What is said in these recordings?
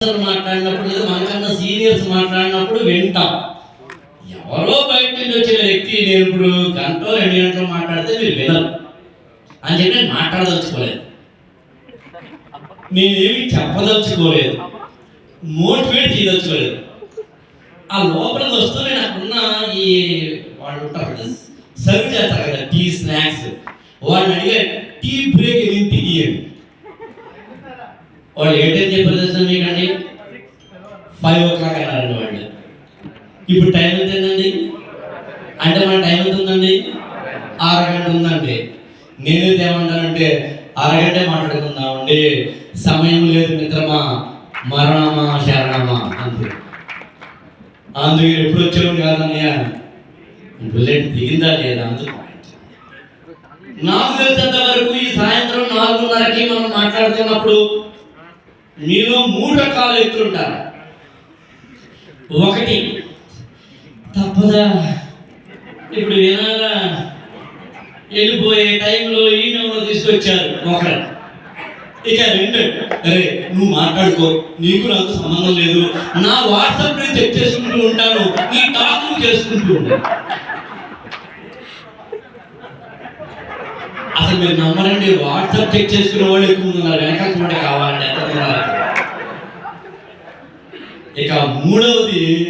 పెద్దలు మాట్లాడినప్పుడు లేదా మనకన్నా సీనియర్స్ మాట్లాడినప్పుడు వింటాం. ఎవరో బయట నుంచి వచ్చిన వ్యక్తి నేను ఇప్పుడు గంట రెండు గంటలు మాట్లాడితే మీరు వినరు. అని చెప్పి నేను మాట్లాడదలుచుకోలేదు. నేనేమి చెప్పదలుచుకోలేదు. మోటివేట్ చేయదలుచుకోలేదు. ఆ లోపల వస్తూ నేను అక్కడున్న ఈ వాళ్ళు ఉంటారు సర్వ్ చేస్తారు కదా టీ స్నాక్స్. వాళ్ళని అడిగే టీ బ్రేక్ ఎన్ని తీయండి వాళ్ళు ఏంటని చెప్పారు తెలుసా మీకండి ఫైవ్ ఓ క్లాక్ అన్నారండి వాళ్ళు ఇప్పుడు టైం ఎంత ఏంటండి అంటే మన టైం ఎంత ఉందండి? అరగంట ఉందండి. నేనైతే ఏమంటానంటే అరగంట మాట్లాడుకుందామండి సమయం లేదు మిత్రమా మరణమా శరణమా అంతే అందుకే ఎప్పుడు వచ్చావు కాదన్నయ్య? బుల్లెట్ దిగిందా లేదా అందుకు నాకు తెలిసినంత వరకు ఈ సాయంత్రం నాలుగున్నరకి మనం మాట్లాడుతున్నప్పుడు మీలో మూడు రకాల వ్యక్తులు ఉంటారు. ఒకటి తప్పదా? ఇప్పుడు వినాలా? వెళ్ళిపోయే టైంలో ఈ నెంబర్ తీసుకొచ్చారు ఒకరు. ఇక రెండు అరే నువ్వు మాట్లాడుకో నీకు నాకు సంబంధం లేదు. నా వాట్సాప్ నేను చెక్ చేసుకుంటూ ఉంటాను నీ టాక్ నువ్వు చేసుకుంటూ ఉంటాను అసలు మీరు నమ్మరండి. వాట్సాప్ చెక్ చేసుకునే వాళ్ళు ఎక్కువ ఉన్నారు. వెనకాల మాట కావాలండి ఎంత ఇక మూడవది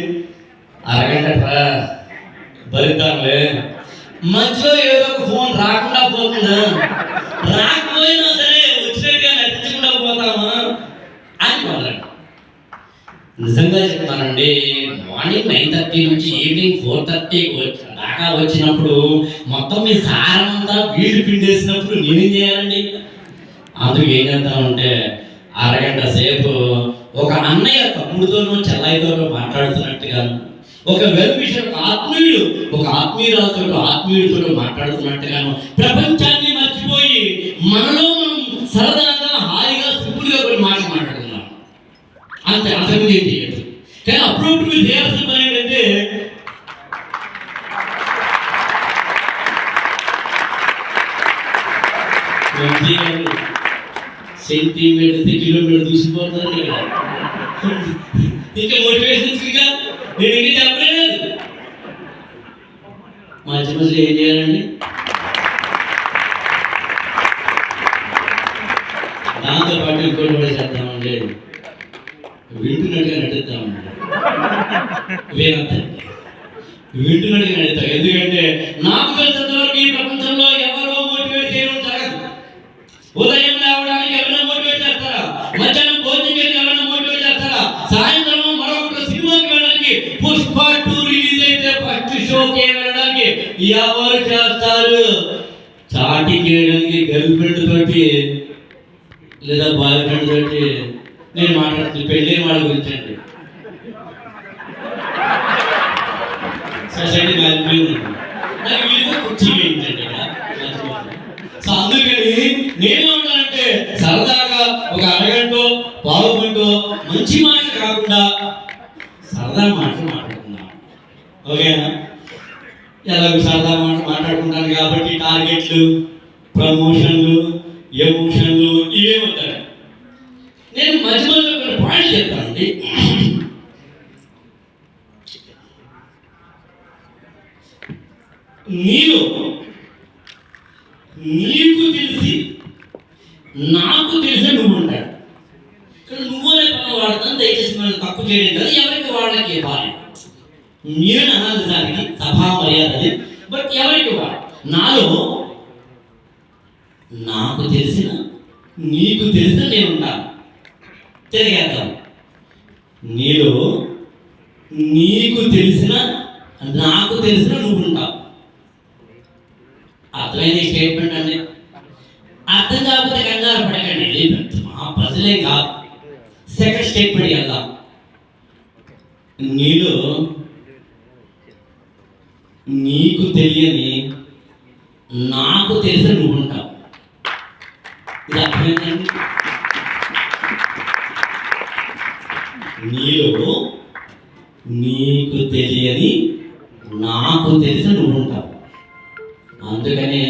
అరగంట రా, భరిద్దాంలే మధ్యలో ఏదో ఒక ఫోన్ రాకుండా పోతుందా? రాకపోయినా సరే వచ్చినట్టుగా నటించకుండా పోతామా? అని మొదలండి. నిజంగా చెప్తానండి మార్నింగ్ నైన్ థర్టీ నుంచి ఈవినింగ్ ఫోర్ థర్టీకి వచ్చి అక్క వచ్చినప్పుడు మొత్తం మీ సారమంతా వీడి పిండేసినప్పుడు నేనేం చేయాలండి? అందుకు ఏం చేద్దామంటే అరగంట సేపు ఒక అన్నయ్య తమ్ముడితోనూ చెల్లయ్యతోనూ మాట్లాడుతున్నట్టుగా ఒక వెల్ విషయం ఒక ఆత్మీయుడు ఒక ఆత్మీయురాలతో ఆత్మీయుడితో మాట్లాడుతున్నట్టుగాను ప్రపంచాన్ని మర్చిపోయి మనలో మనం సరదాగా హాయిగా సింపుల్గా కొన్ని మాటలు మాట్లాడుతున్నాం అంతే అంతకుముందు ఏం చేయదు కానీ అప్పుడప్పుడు మీరు చేయాల్సిన పని ఏంటంటే సెంటీమీటర్ కిలోమీటర్ దూసిపోతారు ఇంకా మోటివేషన్ ఇంకా నేను ఇంకా చెప్పలేదు మధ్య మధ్యలో ఏం చేయాలండి దాంతో పాటు ఇంకోటి కూడా చేద్దామండి వింటున్నట్టుగా నటిద్దామండి వినద్దండి వింటున్నట్టుగా నడుస్తాం ఎందుకంటే నాకు తెలిసినంత వరకు ఈ ప్రపంచం చాటి చేయడానికి గర్ల్ ఫ్రెండ్ తోటి లేదా బాయ్ ఫ్రెండ్ తోటి నేను మాట్లాడుతుంది పెళ్ళి వాళ్ళ గురించి అండి. సొసైటీ మారిపోయింది నాకు వీళ్ళతో కుర్చీ వేయించండి సో అందుకని నేను ఉంటానంటే సరదాగా ఒక అరగంట పావుగంట మంచి మాట కాకుండా సరదా మాటలు మాట్లాడుకుందాం. ఓకేనా? ఎలాగో సరదా మాట మాట్లాడుకుంటాను కాబట్టి టార్గెట్లు ప్రమోషన్లు ఎమోషన్లు ఇవే ఉంటాయి. నేను మధ్య మధ్యలో కొన్ని పాయింట్ చెప్తానండి. నీలో నీకు తెలిసి నాకు తెలిసి నువ్వు ఉంటాడు ఇక్కడ నువ్వునే పదం వాడతాను దయచేసి మనం తప్పు చేయడం కదా ఎవరికి వాళ్ళకి ఇవ్వాలి? నేను అనాలి దానికి సభా మర్యాద అది. బట్ ఎవరికి నాలో నాకు తెలిసిన నీకు తెలిసిన నేను ఉంటాను. తిరిగేద్దాం. నీలో నీకు తెలిసిన నాకు తెలిసిన నువ్వు ఉంటావు. అర్థమైన స్టేట్మెంట్ అండి? అర్థం కాకపోతే కంగారు పడకండి. మా పజలే కాదు. సెకండ్ స్టేట్మెంట్ వెళ్దాం. నీలో నీకు తెలియని నాకు తెలిసి నువ్వు ఉంటావు. ఇది అర్థమైందండి నీలో నీకు తెలియని నాకు తెలిసి నువ్వు ఉంటావు. అందుకనే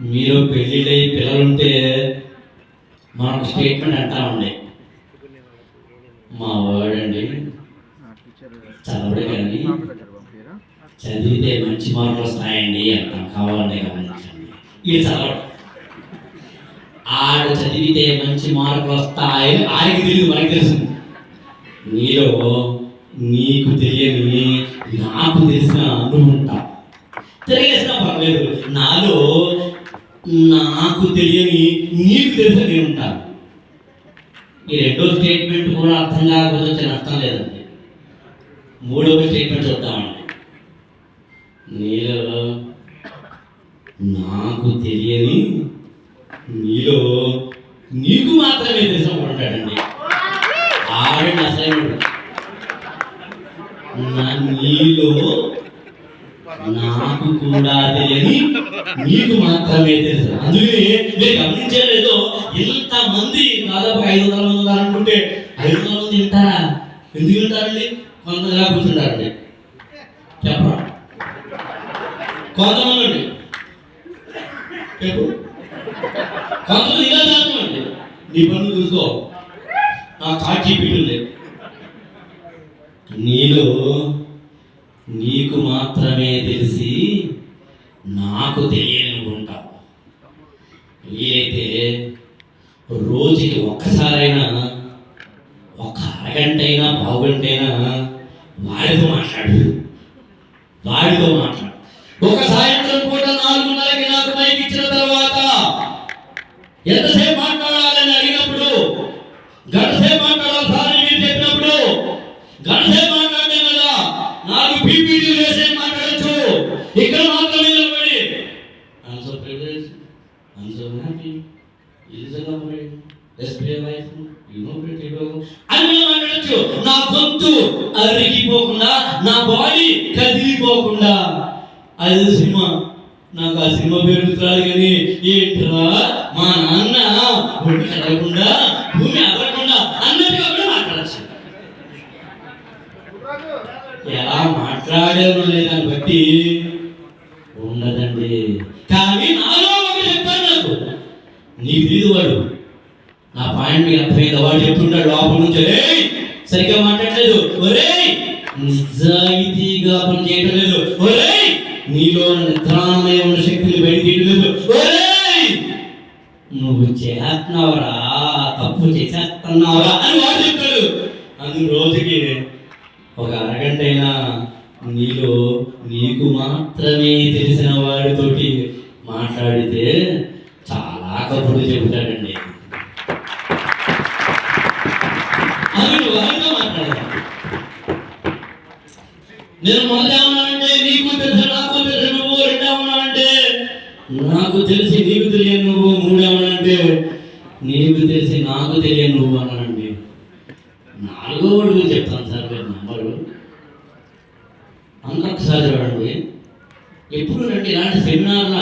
మీరు పెళ్ళిళ్ళై పిల్లలుంటే మనకు స్టేట్మెంట్ అంటా ఉండే. మా వాడండి చదవడే కానీ చదివితే మంచి మార్కులు వస్తాయండి అంటాం. కావాలని గమనించండి. ఇది చదవడం. ఆడు చదివితే మంచి మార్కులు వస్తాయని ఆయనకి తెలియదు మనకి తెలుసు. నీలో నీకు తెలియని నాకు తెలిసిన అనుకుంటా తెలియసిన తిరగేసినా పర్లేదు నాలో నాకు తెలియని నీకు తెలిసిన నేను ఉంటాను ఈ రెండో స్టేట్మెంట్ కూడా అర్థం కాకపోతే అర్థం లేదండి. మూడవ స్టేట్మెంట్ చూద్దామండి. నీలో నాకు తెలియని నీలో నీకు మాత్రమే తెలిసిన ఉంటాడండి. ఆవిడ అసైన్మెంట్ నా నీలో నాకు కూడా తెలియని నీకు మాత్రమే తెలుసు. అందుకే మీరు గమనించలేదో ఇంత మంది దాదాపు ఐదు వందల మంది అనుకుంటే ఐదు వందల మంది తింటారా ఎందుకు తింటారండి కొంతగా కూర్చుంటారండి. చెప్పరా? కొంతమంది అండి కొంతమంది ఇలా చేస్తామండి నీ పనులు చూసుకో నా కాకి పీటుంది నీలో నీకు మాత్రమే తెలిసి నాకు తెలియని ఉంటావు వీలైతే రోజుకి ఒక్కసారైనా ఒక అరగంట అయినా పావుగంట అయినా వాడితో మాట్లాడు. వాడితో మాట్లాడు. ఒక సాయంత్రం పూట నాలుగున్నరకి నాకు మైక్ ఇచ్చిన తర్వాత ఎంతసేపు మాట్లాడాలని అడిగినప్పుడు గంటసేపు మాట్లాడాలి సార్ మీరు చెప్పినప్పుడు గంటసేపు మాట్లాడే కదా నాకు పీపీటీ వేసే మాట్లాడచ్చు. ఇక్కడ మాత్రమే నిలబడి ఆన్సర్ so ఆన్సర్ హ్యాపీ ఇది అని మాట్లాడచ్చు. నా గొంతు అరిగిపోకుండా నా బాడీ కదిలిపోకుండా. అది సినిమా. నాకు ఆ సినిమా పేరు రాదు కానీ ఏంట్రా మా నాన్న భూమి కలగకుండా భూమి అవ్వకుండా అన్నట్టుగా కూడా మాట్లాడచ్చు. ఎలా మాట్లాడారు అనే బట్టి ఉండదండి. కానీ నాలో ఒక చెప్తాను నాకు. నీకు తెలియదు వాడు. నా పాయింట్ మీకు అర్థమైంది వాడు చెప్తుంటాడు లోపల నుంచి సరిగ్గా మాట్లాడలేదు. ఒరే నిజాయితీగా పనిచేయటం లేదు. నీలో నిద్రామయ ఉన్న శక్తులు బయటికి నువ్వు చేస్తున్నావురా తప్పు చేసేస్తున్నావురా అని వాడు చెప్పాడు. అందుకు రోజుకి ఒక అరగంట అయినా నీలో నీకు మాత్రమే తెలిసిన వాడితోటి మాట్లాడితే చాలా కబుర్లు చెబుతాడండి. నేను మొదట నాకు తెలిసి నీకు తెలియని నువ్వు మూడేమనంటే నీకు తెలిసి నాకు తెలియని నువ్వు అన్నానండి. నాలుగో వాడు చెప్తాను సార్ మీరు నంబరు. అందరూ ఒకసారి చూడండి. ఎప్పుడు రండి ఇలాంటి సెమినార్లు